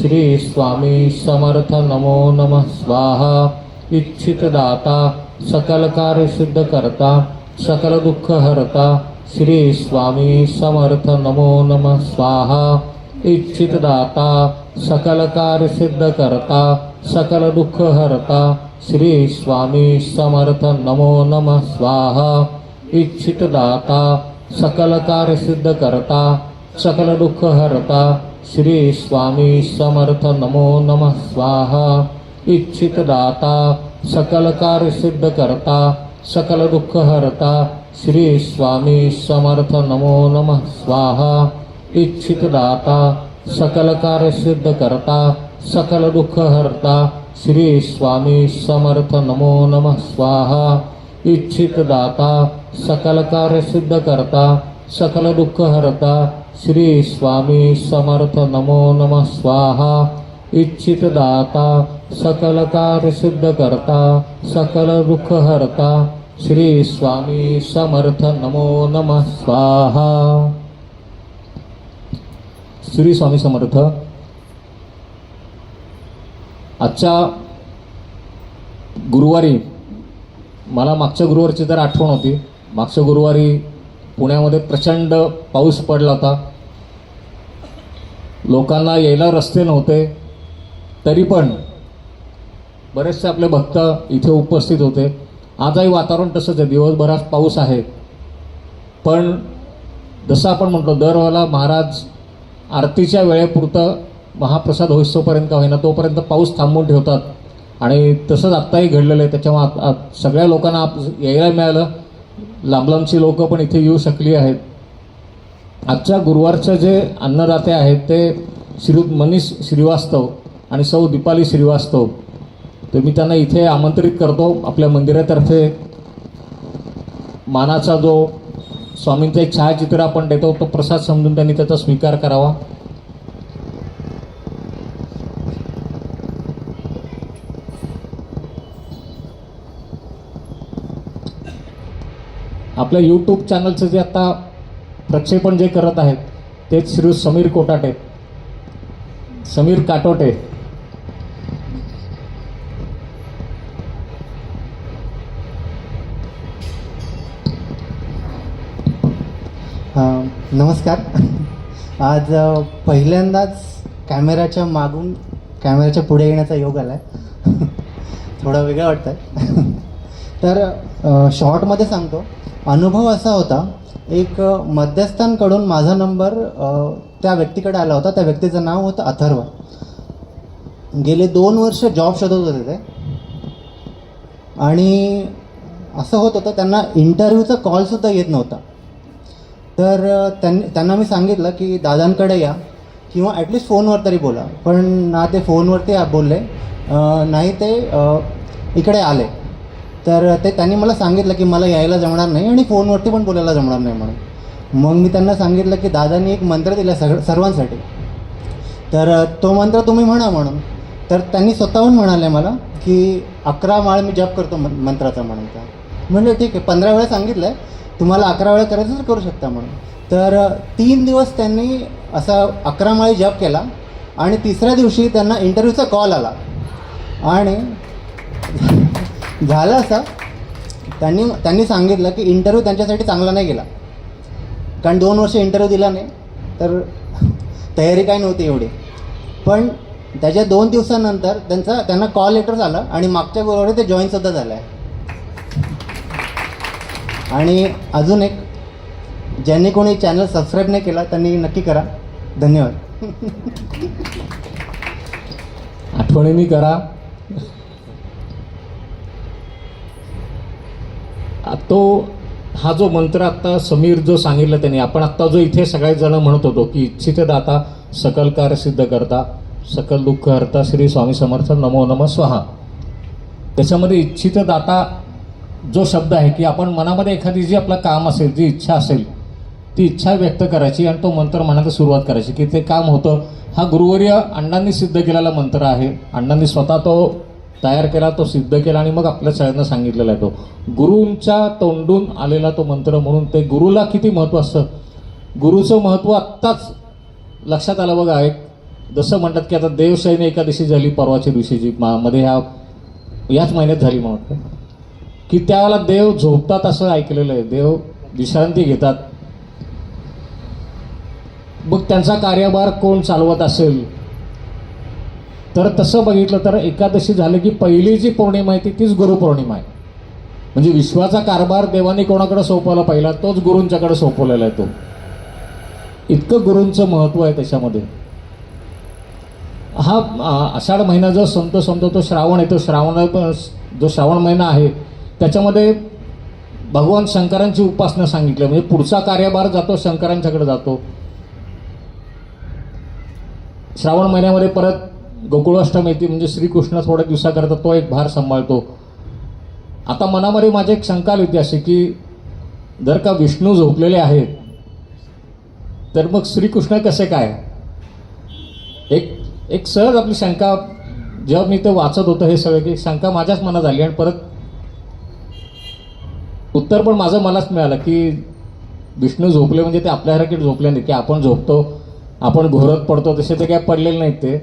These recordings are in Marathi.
श्री स्वामी समर्थ नमो नम। स्वाहा। इच्छित दाता सकल कार्य सिद्ध करता सकल दुःख हरता। श्री स्वामी समर्थ नमो नम। स्वाहा। इच्छित दाता सकल कार्य सिद्ध करता सकल दुःख हरता। श्री स्वामी समर्थ नमो नम। स्वाहा। इच्छित दाता सकल श्री स्वामी समर्थ नमो नम स्वाहा। इच्छित दाता सकल कार्य सिद्ध करता सकल दुःख हरता श्री स्वामी समर्थ नमो नम स्वाहा। इच्छित दाता सकल कार्य सिद्ध करता सकल दुःख हरता श्री स्वामी समर्थ नमो नम स्वाहा। इच्छित दाता सकल श्री स्वामी समर्थ नमो नम स्वाहा. इच्छित दाता सकल कार्य सिद्ध करता सकल दुःख हरता श्री स्वामी समर्थ नमो नम स्वाहा. श्री स्वामी समर्थ. आजच्या गुरुवारी मला मागच्या गुरुवारची तर आठवण होती. मागच्या गुरुवारी पुण्यामध्ये प्रचंड पाऊस पडला होता. लोकांना यायला रस्ते नव्हते. तरी पण बरेचसे आपले भक्त इथे उपस्थित होते. आजही वातावरण तसंच आहे. दिवसभरात पाऊस आहे. पण जसं आपण म्हणतो दरवेळेला महाराज आरतीच्या वेळेपुरतं महाप्रसाद होईस्तोपर्यंत का होईना तोपर्यंत पाऊस थांबवून ठेवतात. आणि तसंच आत्ताही घडलेलं आहे. त्याच्यामुळे सगळ्या लोकांना आप यायला मिळालं. लांब लांबची लोकं पण इथे येऊ शकली आहेत. आजच्या गुरुवारचं जे अन्नदाते आहेत ते श्री मनीष श्रीवास्तव आणि सौ दीपाली श्रीवास्तव. तर मी त्यांना इथे आमंत्रित करतो आपल्या मंदिरातर्फे. मानाचा जो स्वामींचं एक छायाचित्र आपण देतो तो प्रसाद समजून त्यांनी त्याचा स्वीकार करावा. आपल्या यूट्यूब चॅनलचं जे आता प्रक्षेपण जे करत आहेत तेच श्री समीर कोटाटे. समीर काटोटे. नमस्कार. आज पहिल्यांदाच कॅमेऱ्याच्या मागून कॅमेऱ्याच्या पुढे येण्याचा योग आला आहे थोडं वेगळं वाटतं आहे तर शॉर्टमध्ये सांगतो. अनुभव असा होता एक मध्यस्थांकडून माझा नंबर त्या व्यक्तीकडे आला होता. त्या व्यक्तीचं नाव होतं अथर्व. गेले दोन वर्ष जॉब शोधत होते ते. आणि असं होत होतं त्यांना इंटरव्ह्यूचा कॉलसुद्धा येत नव्हता. तर त्यांनी त्यांना मी सांगितलं की दादांकडे या. किंवा ॲटलिस्ट फोनवर तरी बोला. पण ना ते फोनवरती बोलले. नाही ते इकडे आले. तर ते त्यांनी मला सांगितलं की मला यायला जमणार नाही आणि फोनवरती पण बोलायला जमणार नाही म्हणून. मग मी त्यांना सांगितलं की दादांनी एक मंत्र दिला सग सर्वांसाठी. तर तो मंत्र तुम्ही म्हणा म्हणून. तर त्यांनी स्वतःहून म्हणाले मला की अकरा माळ मी जप करतो मन मंत्राचा म्हणून. तर म्हणजे ठीक आहे पंधरा वेळा सांगितलं आहे तुम्हाला अकरा वेळा करायचं तर करू शकता म्हणून. तर तीन दिवस त्यांनी असा अकरा माळी जप केला आणि तिसऱ्या दिवशी त्यांना इंटरव्ह्यूचा कॉल आला. आणि झालं असं. त्यांनी त्यांनी सांगितलं की इंटरव्ह्यू त्यांच्यासाठी चांगला नाही गेला. कारण दोन वर्ष इंटरव्ह्यू दिला नाही. तर तयारी काय नव्हती एवढी. पण त्याच्या दोन दिवसानंतर त्यांचा त्यांना कॉल लेटर झालं आणि मागच्या गुरुवारी ते जॉईनसुद्धा झालं आहे आणि अजून एक ज्यांनी कोणी चॅनल सबस्क्राईब नाही केला त्यांनी नक्की करा. धन्यवाद. आठवणीने करा. तो हा जो मंत्र आत्ता समीर जो सांगितलं त्यांनी आपण आत्ता जो इथे सगळेजण म्हणत होतो की इच्छित दाता सकल कार्य सिद्ध करता सकल दुःख हरता श्री स्वामी समर्थ नमो नम स्वाहा. त्याच्यामध्ये इच्छित दाता जो शब्द आहे की आपण मनामध्ये एखादी जी आपलं काम असेल जी इच्छा असेल ती इच्छा व्यक्त करायची आणि तो मंत्र म्हणायला सुरुवात करायची. की ते काम होतं. हा गुरुवर्य अण्णांनी सिद्ध केलेला मंत्र आहे. अण्णांनी स्वतः तो तयार केला तो सिद्ध केला आणि मग आपल्या सगळ्यांना सांगितलेला आहे तो. गुरूंच्या तोंडून आलेला तो मंत्र म्हणून ते गुरुला किती महत्त्व असतं? गुरुचं महत्त्व आत्ताच लक्षात आलं बघा एक जसं म्हणतात की आता देवशयनी एकादशी झाली परवाच्या दिवशीची मा मध्ये ह्या याच महिन्यात झाली म्हणून. की त्याला देव झोपतात असं ऐकलेलं आहे. देव विश्रांती घेतात. मग त्यांचा कार्यभार कोण चालवत असेल? तर तसं बघितलं तर एकादशी झालं की पहिली जी पौर्णिमा आहे ती तीच गुरुपौर्णिमा आहे. म्हणजे विश्वाचा कारभार देवाने कोणाकडे सोपवला पहिला तोच गुरूंच्याकडे सोपवलेला आहे तो. इतकं गुरूंचं महत्त्व आहे त्याच्यामध्ये. हा आषाढ महिना जो संपतो संपतो तो श्रावण येतो श्रावण जो श्रावण महिना आहे त्याच्यामध्ये भगवान शंकरांची उपासना सांगितली. म्हणजे पुढचा कार्यभार जातो शंकरांच्याकडे जातो. श्रावण महिन्यामध्ये परत गोकुळाष्टम येते म्हणजे श्रीकृष्ण थोड्या दिवसाकरता तो एक भार सांभाळतो. आता मनामध्ये माझी एक शंका आली होती अशी की जर का विष्णू झोपलेले आहेत तर मग श्रीकृष्ण कसे काय? एक एक सहज आपली शंका जेव्हा मी ते वाचत होतं हे सगळं की शंका माझ्याच मनात आली आणि परत उत्तर पण माझं मलाच मिळालं की विष्णू झोपले म्हणजे ते आपल्यासारखे झोपले नाही की आपण झोपतो आपण घोरत पडतो तसे ते काय पडलेले नाहीत ते.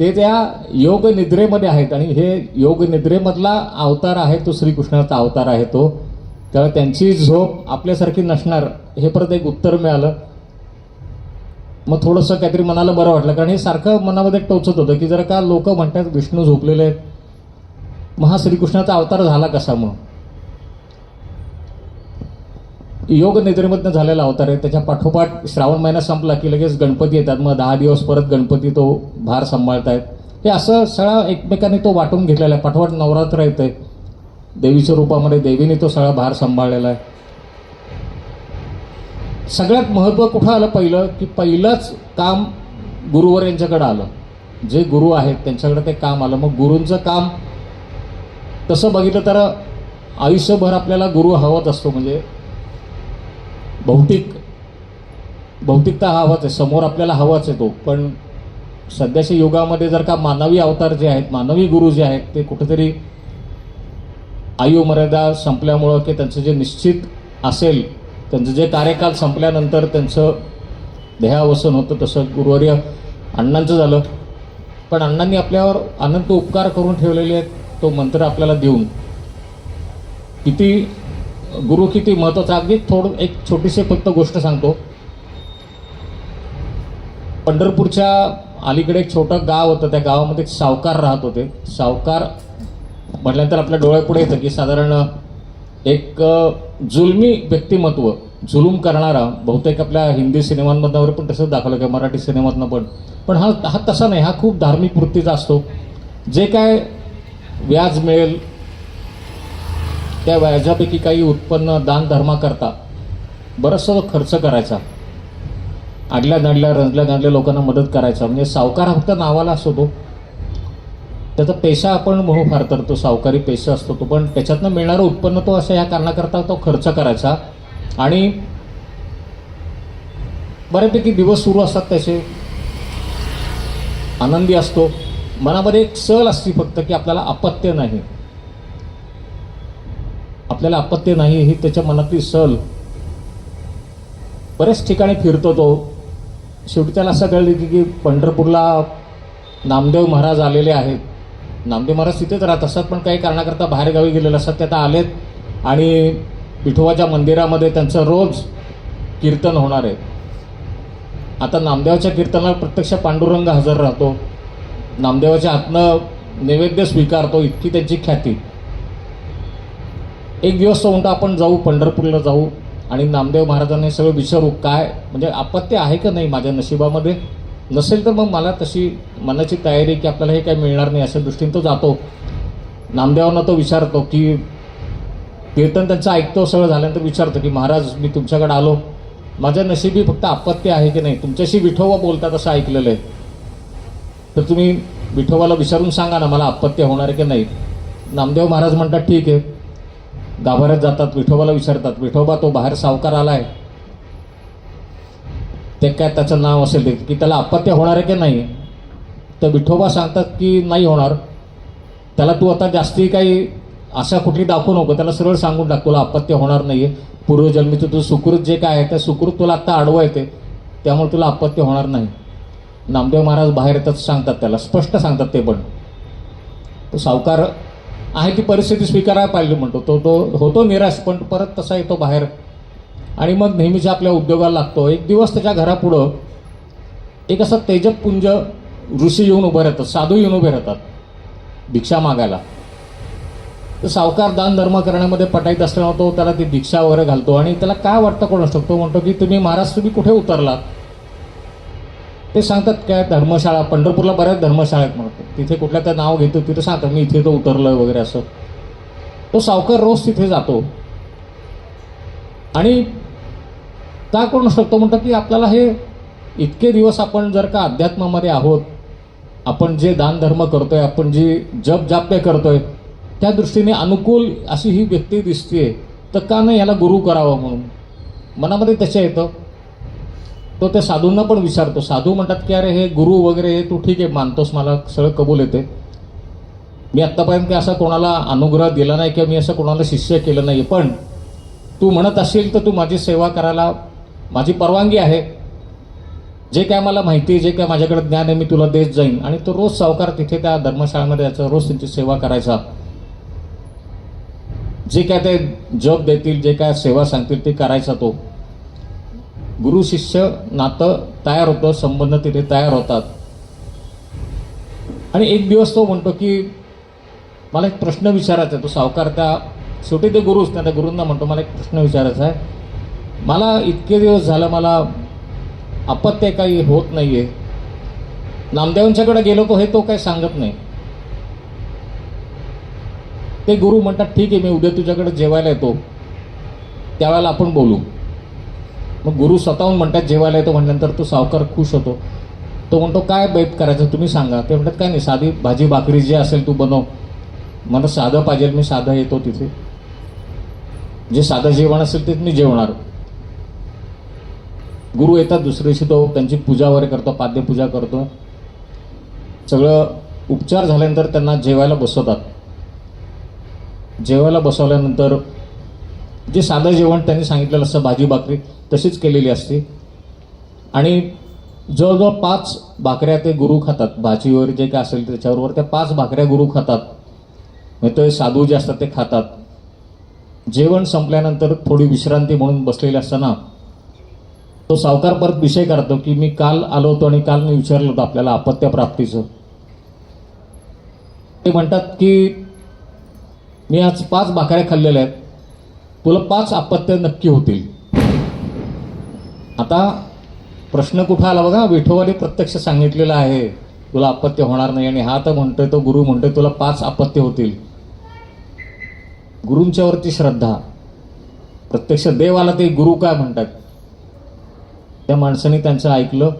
ते त्या योग निद्रेमध्ये आहेत आणि हे योग निद्रेमधला अवतार आहे तो श्रीकृष्णाचा अवतार आहे तो. त्यामुळे त्यांची झोप आपल्यासारखी नसणार हे परत एक उत्तर मिळालं. मग थोडंसं काहीतरी मनाला बरं वाटलं कारण हे सारखं मनामध्ये टोचत होतं की जर का लोक म्हणतात विष्णू झोपलेले आहेत. मग हा श्रीकृष्णाचा अवतार झाला कसा मग? योग निद्रेमधनं झालेला अवतार आहे. त्याच्या पाठोपाठ श्रावण महिना संपला की लगेच गणपती येतात. मग दहा दिवस परत गणपती तो भार सांभाळतायत. हे असं सगळा एकमेकांनी तो वाटून घेतलेला आहे. पाठोपाठ नवरात्र येते देवीच्या रूपामध्ये देवीने तो सगळा भार सांभाळलेला आहे. सगळ्यात महत्त्व कुठं आलं पहिलं? की पहिलंच काम गुरुवर यांच्याकडं आलं. जे गुरु आहेत त्यांच्याकडे ते काम आलं. मग गुरूंचं काम तसं बघितलं तर आयुष्यभर आपल्याला गुरु हवत असतो. म्हणजे भौतिक भौतिकता हा हवाच आहे. समोर आपल्याला हवाच आहे तो. पण सध्याच्या युगामध्ये जर का मानवी अवतार जे आहेत मानवी गुरु जे आहेत ते कुठेतरी आयुमर्यादा संपल्यामुळं की त्यांचं जे निश्चित असेल त्यांचं जे कार्यकाल संपल्यानंतर त्यांचं देहावसन होतं तसं गुरुवर्य अण्णांचं झालं. पण अण्णांनी आपल्यावर अनंत उपकार करून ठेवलेले आहेत तो मंत्र आपल्याला देऊन. किती गुरु किती महत्त्वाचा अगदी थोडं एक छोटीशी फक्त गोष्ट सांगतो. पंढरपूरच्या अलीकडे एक छोटं गाव होतं. त्या गावामध्ये एक सावकार राहत होते. सावकार म्हटल्यानंतर आपल्या डोळ्यापुढे येतं की साधारण एक जुलमी व्यक्तिमत्व जुलूम करणारा बहुतेक आपल्या हिंदी सिनेमांमधनं वगैरे पण तसंच दाखवलं किंवा मराठी सिनेमातनं पण. पण हा हा तसा नाही. हा खूप धार्मिक वृत्तीचा असतो. जे काय व्याज मिळेल त्या व्याजापैकी काही उत्पन्न दान धर्माकरता. खर्च करायचा. आडल्या दाडल्या रंजल्या गांडल्या लोकांना मदत करायचा. म्हणजे सावकार फक्त नावाला असतो तो. त्याचा पेशा आपण म्हणू फार तर तो सावकारी पेशा असतो तो. पण त्याच्यातनं मिळणारं उत्पन्न तो असं ह्या कारणाकरता तो खर्च करायचा. आणि बऱ्यापैकी दिवस सुरू असतात त्याचे. आनंदी असतो. मनामध्ये एक सल असते फक्त की आपल्याला अपत्य नाही. आपल्याला अपत्य नाही ही त्याच्या मनातली सल. बऱ्याच ठिकाणी फिरतो तो. शेवटी त्याला असं कळलं की की पंढरपूरला नामदेव महाराज आलेले आहेत. नामदेव महाराज तिथेच राहत असतात पण काही कारणाकरता बाहेरगावी गेलेले असतात. ते आता आलेत आणि विठोबाच्या मंदिरामध्ये त्यांचं रोज कीर्तन होणार आहे. आता नामदेवाच्या कीर्तनाला प्रत्यक्ष पांडुरंग हजर राहतो. नामदेवाच्या हातनं नैवेद्य स्वीकारतो इतकी त्यांची ख्याती. एक दिवस तो म्हणतो आपण जाऊ पंढरपूरला जाऊ आणि नामदेव महाराजांनी सगळं विचारू काय? म्हणजे आपत्ती आहे का नाही माझ्या नशिबामध्ये? नसेल तर मग मला तशी मनाची तयारी की आपल्याला हे काय मिळणार नाही अशा दृष्टीने तो जातो. नामदेवांना तो विचारतो की कीर्तन त्यांचं ऐकतो सगळं झाल्यानंतर विचारतो की महाराज मी तुमच्याकडे आलो. माझ्या नशिबी फक्त आपत्ती आहे की नाही? तुमच्याशी विठोबा बोलतात असं ऐकलेलं आहे. तर तुम्ही विठोबाला विचारून सांगा ना मला अपत्य होणार आहे की नाही? नामदेव महाराज म्हणतात ठीक आहे. गाभाऱ्यात जातात विठोबाला विचारतात विठोबा तो बाहेर सावकार आलाय. ते काय त्याचं नाव असेल ते की त्याला अपत्य होणार आहे की नाही? तर विठोबा सांगतात की नाही होणार. त्याला तू आता जास्ती काही आशा कुठली दाखवू नको त्याला सरळ सांगून टाक तुला अपत्य होणार नाही आहे पूर्वजन्मीचं तुझं सुकृत जे काय आहे त्या सुकृत तुला आत्ता आडवं येते. त्यामुळे तुला अपत्य होणार नाही. नामदेव महाराज बाहेर येतात सांगतात त्याला. स्पष्ट सांगतात ते पण. तो सावकार आहे ती परिस्थिती स्वीकारायला पाहिजे म्हणतो. तो तो होतो निराश पण परत तसा येतो बाहेर. आणि मग नेहमीच्या आपल्या उद्योगाला लागतो. एक दिवस त्याच्या घरापुढं एक असं तेजपुंज ऋषी येऊन उभे राहतात साधू येऊन उभे राहतात भिक्षा मागायला. तर सावकार दान धर्म करण्यामध्ये पटाईत असल्यानं तो त्याला ती दीक्षा वगैरे घालतो. आणि त्याला काय वाटतं कोण असतो? तो म्हणतो की तुम्ही महाराज तुम्ही कुठे उतरलात? ते सांगतात काय धर्मशाळा पंढरपूरला बऱ्याच धर्मशाळा आहेत म्हणतो तिथे कुठल्या त्या नाव घेतो तिथे सांगतात मी इथे तो आहे वगैरे असं. तो सावकार रोज तिथे जातो. आणि का करू शकतो म्हणतो की आपल्याला हे इतके दिवस आपण जर का अध्यात्मामध्ये आहोत आपण जे दानधर्म करतोय आपण जी जप जाप्य करतोय त्या दृष्टीने अनुकूल अशी ही व्यक्ती दिसते तर का नाही याला गुरु करावं म्हणून? मनामध्ये त्याच्या येतं. तो त्या साधूंना पण विचारतो साधू म्हणतात की अरे हे गुरु वगैरे हे तू ठीक आहे मानतोस मला सगळं कबूल येते मी आत्तापर्यंत असा कोणाला अनुग्रह दिला नाही किंवा मी असं कोणाला शिष्य केलं नाही पण तू म्हणत असेल तर तू माझी सेवा करायला माझी परवानगी आहे. जे काय मला माहिती आहे जे काय माझ्याकडे ज्ञान आहे मी तुला देत जाईन. आणि तो रोज सावकार तिथे त्या धर्मशाळेमध्ये याचा रोज त्यांची सेवा करायचा. जे काय ते जप देतील जे काय सेवा सांगतील ते करायचा तो. गुरु शिष्य नातं तयार होतं संबंध तिथे तयार होतात. आणि एक दिवस तो म्हणतो की मला एक प्रश्न विचारायचा आहे. तो सावकार त्या शेवटी ते गुरुच असतात त्या गुरूंना म्हणतो मला एक प्रश्न विचारायचा आहे. मला इतके दिवस झालं मला अपत्य काही होत नाही आहे नामदेवांच्याकडे गेलो तो हे तो काही सांगत नाही. ते गुरु म्हणतात ठीक आहे मी उद्या तुझ्याकडे जेवायला येतो. त्यावेळेला आपण बोलू. मग गुरु स्वतःहून म्हणतात जेवायला येतो म्हटल्यानंतर तो सावकार खुश होतो. तो म्हणतो काय बेत करायचं तुम्ही सांगा. ते म्हणतात काय नाही साधी भाजी भाकरी जे असेल तू बनव. मला साधं पाहिजे मी साधं येतो तिथे. जे साधं जेवण असेल ते मी जेवणार. गुरु येतात दुसऱ्या दिवशी तो त्यांची पूजा वगैरे करतो पाद्यपूजा करतो. सगळं उपचार झाल्यानंतर त्यांना जेवायला बसवतात. जेवायला बसवल्यानंतर जे साधं जेवण त्यांनी सांगितलेलं असतं भाजी भाकरी तशीच केलेली असते. आणि जवळजवळ पाच भाकऱ्या ते गुरु खातात. भाजी वगैरे जे काय असेल त्याच्याबरोबर त्या पाच भाकऱ्या गुरु खातात. म्हणजे ते साधू जे असतात ते खातात. जेवण संपल्यानंतर थोडी विश्रांती म्हणून बसलेले असताना तो सावकार परत विषय करतो की मी काल आलो होतो आणि काल मी विचारलं होतं आपल्याला अपत्य प्राप्तीचं. ते म्हणतात की मी आज पाच भाकऱ्या खाल्लेल्या आहेत. तुला पाच अपत्य नक्की होतील. आता प्रश्न कुठं आला बघा? विठोबाने प्रत्यक्ष सांगितलेलं आहे. तुला अपत्य होणार नाही आणि हा तर म्हणतोय तो गुरु म्हणतोय तुला पाच अपत्य होतील. गुरूंच्यावरती श्रद्धा. प्रत्यक्ष देवाला ते गुरु काय म्हणतात? त्या माणसाने त्यांचं ऐकलं.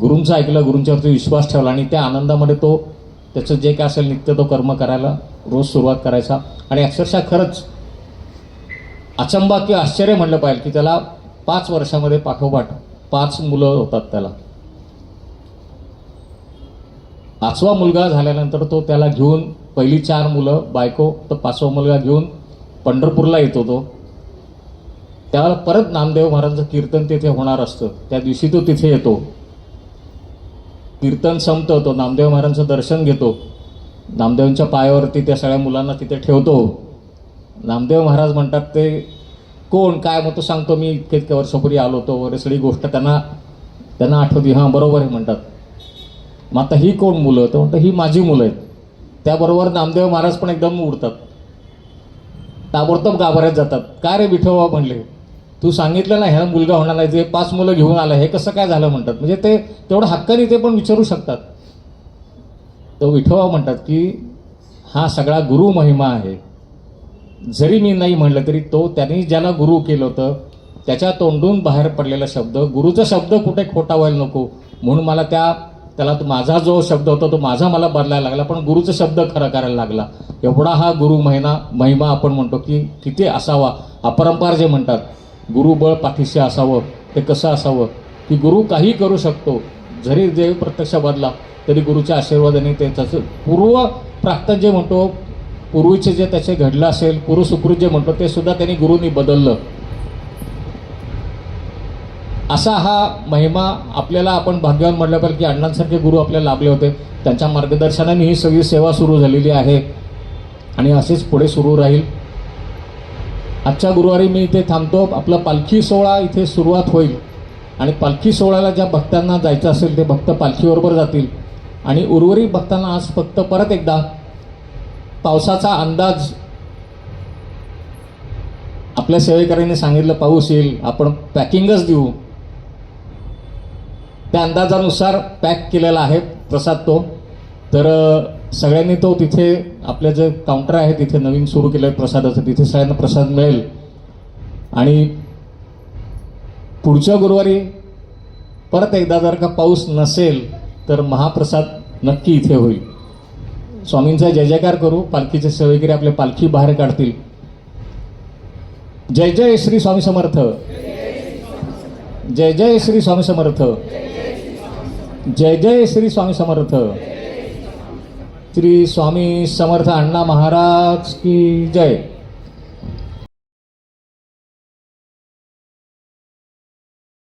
गुरूंचं ऐकलं गुरूंच्यावरती विश्वास ठेवला आणि त्या आनंदामध्ये तो त्याचं जे काय असेल नित्य तो कर्म करायला रोज सुरुवात करायचा. आणि अक्षरशः खरंच अचंबा किंवा आश्चर्य म्हणलं पाहिजे की त्याला पाच वर्षामध्ये पाठोपाठ पाच मुलं होतात त्याला. पाचवा मुलगा झाल्यानंतर तो त्याला घेऊन पहिली चार मुलं बायको तर पाचवा मुलगा घेऊन पंढरपूरला येतो तो त्यावेळेला परत नामदेव महाराजांचं कीर्तन तिथे होणार असतं. त्या दिवशी तो तिथे येतो. कीर्तन संपतं तो नामदेव महाराजांचं दर्शन घेतो. नामदेवांच्या पायावरती त्या सगळ्या मुलांना तिथे ठेवतो. नामदेव महाराज म्हणतात ते कोण काय मग तो सांगतो मी इतक्या इतक्या वर्षापूर्वी आलो होतो. वगैरे सगळी गोष्ट त्यांना त्यांना आठवते. हां बरोबर आहे म्हणतात. मग आता ही कोण मुलं? तर म्हणतात ही माझी मुलं आहेत. त्याबरोबर नामदेव महाराज पण एकदम उडतात. ताबडतोब गाभाऱ्यात जातात. काय रे विठोबा म्हणले. तू सांगितलं ना ह्या मुलगा होणार नाही जे पाच मुलं घेऊन आलं हे कसं काय झालं? म्हणतात. म्हणजे ते तेवढं हक्काने ते पण विचारू शकतात. तो विठोबा म्हणतात की हा सगळा गुरु महिमा आहे. जरी मी नाही म्हणलं तरी तो त्यांनी ज्याला गुरु केलं होतं त्याच्या तोंडून बाहेर पडलेला शब्द गुरुचा शब्द कुठे खोटा व्हायला नको म्हणून मला त्या त्याला तो माझा जो शब्द होता तो माझा मला बदलायला लागला पण गुरुचा शब्द खरा करायला लागला. एवढा हा गुरु महिना महिमा आपण म्हणतो की किती असावा. अपरंपार जे म्हणतात गुरुबळ पाठीशी असावं ते कसं असावं? की गुरु काही करू शकतो जरी देव प्रत्यक्ष बदला तरी गुरुच्या आशीर्वादाने ते त्याचं पूर्व प्राक्तन जे म्हणतो पूर्वीचे जे त्याचे घडलं असेल पूर्व सुकृत जे म्हणतो ते सुद्धा त्यांनी गुरुनी बदललं. असा हा महिमा आपल्याला आपण भाग्यवान म्हटलं पाहिजे की अण्णांसारखे गुरु आपल्याला लाभले होते. त्यांच्या मार्गदर्शनाने ही सगळी सेवा सुरू झालेली आहे. आणि असेच पुढे सुरू राहील. आजच्या गुरुवारी मी इथे थांबतो. आपला पालखी सोहळा इथे सुरुवात होईल. आणि पालखी सोहळ्याला ज्या भक्तांना जायचं असेल ते भक्त पालखीबरोबर जातील. आणि उर्वरित भक्तांना आज फक्त परत एकदा पावसाचा अंदाज आपल्या सेवेकऱ्यांनी सांगितलं पाऊस येईल आपण पॅकिंगच देऊ. त्या अंदाजानुसार पॅक केलेला आहे प्रसाद तो. तर सगळ्यांनी तो तिथे आपल्या जे काउंटर आहे तिथे नवीन सुरू केलं आहे प्रसादाचं तिथे सगळ्यांना प्रसाद मिळेल. आणि पुढच्या गुरुवारी परत एकदा जर का पाऊस नसेल तर महाप्रसाद नक्की इथे होईल. स्वामींचा जय जयकार करू पालखीचे सेवेकरी आपले पालखी बाहेर काढतील. जय जय श्री स्वामी समर्थ. जय जय श्री स्वामी समर्थ. जय जय श्री स्वामी समर्थ. श्री स्वामी समर्थ अण्णा महाराज की जय.